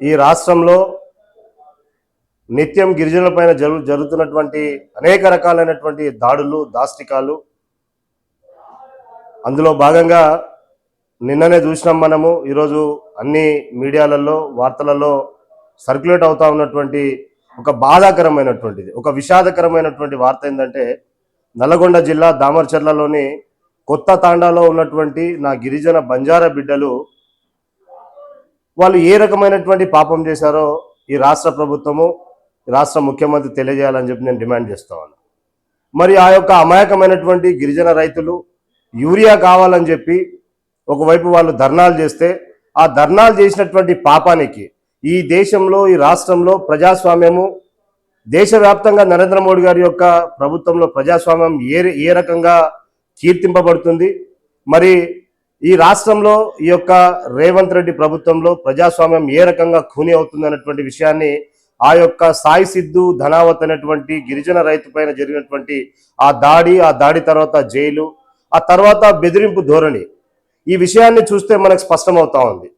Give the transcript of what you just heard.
ఈ రాష్ట్రంలో నిత్యం గిరిజనులపైన జరు జరుగుతున్నటువంటి అనేక రకాలైనటువంటి దాడులు దాష్టికాలు. అందులో భాగంగా నిన్ననే చూసినాం మనము ఈరోజు అన్ని మీడియాలలో వార్తలలో సర్క్యులేట్ అవుతా ఉన్నటువంటి ఒక బాధాకరమైనటువంటిది ఒక విషాదకరమైనటువంటి వార్త ఏంటంటే నల్లగొండ జిల్లా దామర్చర్లలోని కొత్త తాండాలో ఉన్నటువంటి నా గిరిజన బంజారా బిడ్డలు వాళ్ళు ఏ రకమైనటువంటి పాపం చేశారో ఈ రాష్ట్ర ప్రభుత్వము రాష్ట్ర ముఖ్యమంత్రి తెలియజేయాలని చెప్పి నేను డిమాండ్ చేస్తాను మరి ఆ యొక్క అమాయకమైనటువంటి గిరిజన రైతులు యూరియా కావాలని చెప్పి ఒకవైపు వాళ్ళు ధర్నాలు చేస్తే ఆ ధర్నాలు చేసినటువంటి పాపానికి ఈ దేశంలో ఈ రాష్ట్రంలో ప్రజాస్వామ్యము దేశవ్యాప్తంగా నరేంద్ర మోడీ గారి యొక్క ప్రభుత్వంలో ప్రజాస్వామ్యం ఏ ఏ రకంగా కీర్తింపబడుతుంది మరి ఈ రాష్ట్రంలో ఈ యొక్క రేవంత్ రెడ్డి ప్రభుత్వంలో ప్రజాస్వామ్యం ఏ రకంగా ఖూని అవుతుంది అన్నటువంటి విషయాన్ని ఆ యొక్క సాయి సిద్ధు ధనావత్ అనేటువంటి గిరిజన రైతు పైన జరిగినటువంటి ఆ దాడి ఆ దాడి తర్వాత జైలు ఆ తర్వాత బెదిరింపు ధోరణి. ఈ విషయాన్ని చూస్తే మనకు స్పష్టమవుతా ఉంది.